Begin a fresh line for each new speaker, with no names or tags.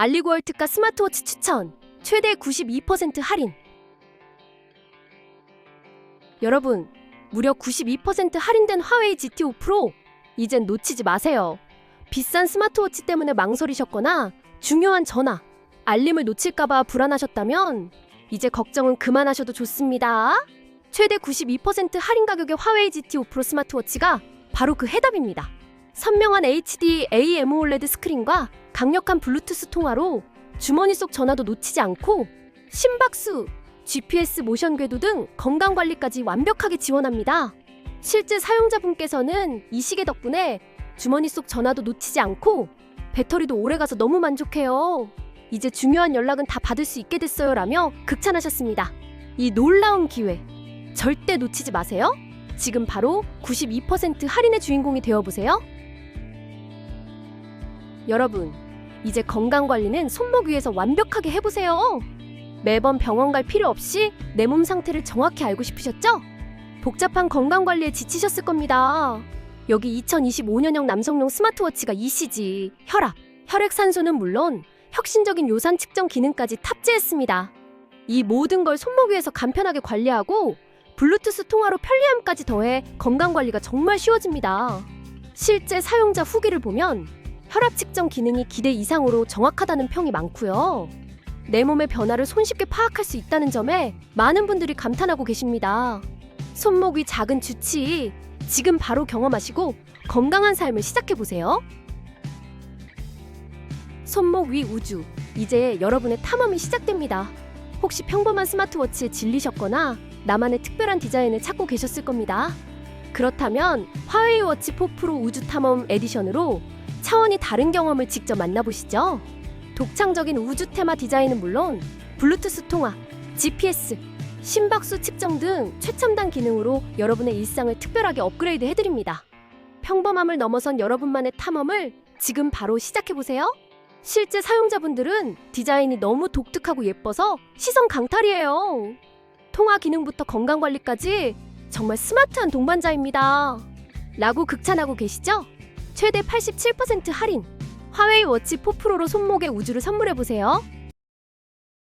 알리고월 특가 스마트워치 추천 최대 92% 할인. 여러분 무려 92% 할인된 화웨이 GT5 프로 이젠 놓치지 마세요. 비싼 스마트워치 때문에 망설이셨거나 중요한 전화 알림을 놓칠까봐 불안하셨다면 이제 걱정은 그만하셔도 좋습니다. 최대 92% 할인 가격의 화웨이 GT5 프로 스마트워치가 바로 그 해답입니다 선명한 HD AMOLED 스크린과 강력한 블루투스 통화로 주머니 속 전화도 놓치지 않고 심박수, GPS 모션 궤도 등 건강 관리까지 완벽하게 지원합니다. 실제 사용자분께서는 이 시계 덕분에 주머니 속 전화도 놓치지 않고 배터리도 오래 가서 너무 만족해요. 이제 중요한 연락은 다 받을 수 있게 됐어요 라며 극찬하셨습니다. 이 놀라운 기회 절대 놓치지 마세요. 지금 바로 92% 할인의 주인공이 되어 보세요. 여러분, 이제 건강 관리는 손목 위에서 완벽하게 해보세요. 매번 병원 갈 필요 없이 내 몸 상태를 정확히 알고 싶으셨죠? 복잡한 건강 관리에 지치셨을 겁니다. 여기 2025년형 남성용 스마트워치가 ECG, 혈압, 혈액산소는 물론 혁신적인 요산 측정 기능까지 탑재했습니다. 이 모든 걸 손목 위에서 간편하게 관리하고 블루투스 통화로 편리함까지 더해 건강 관리가 정말 쉬워집니다. 실제 사용자 후기를 보면 혈압 측정 기능이 기대 이상으로 정확하다는 평이 많고요. 내 몸의 변화를 손쉽게 파악할 수 있다는 점에 많은 분들이 감탄하고 계십니다. 손목 위 작은 주치 지금 바로 경험하시고 건강한 삶을 시작해 보세요. 손목 위 우주 이제 여러분의 탐험이 시작됩니다. 혹시 평범한 스마트워치에 질리셨거나 나만의 특별한 디자인을 찾고 계셨을 겁니다. 그렇다면 화웨이 워치 4 프로 우주 탐험 에디션으로 차원이 다른 경험을 직접 만나보시죠. 독창적인 우주 테마 디자인은 물론 블루투스 통화, GPS, 심박수 측정 등 최첨단 기능으로 여러분의 일상을 특별하게 업그레이드 해드립니다. 평범함을 넘어선 여러분만의 탐험을 지금 바로 시작해보세요. 실제 사용자분들은 디자인이 너무 독특하고 예뻐서 시선 강탈이에요. 통화 기능부터 건강 관리까지 정말 스마트한 동반자입니다. 라고 극찬하고 계시죠? 최대 87% 할인. 화웨이 워치 4 프로로 손목에 우주를 선물해 보세요.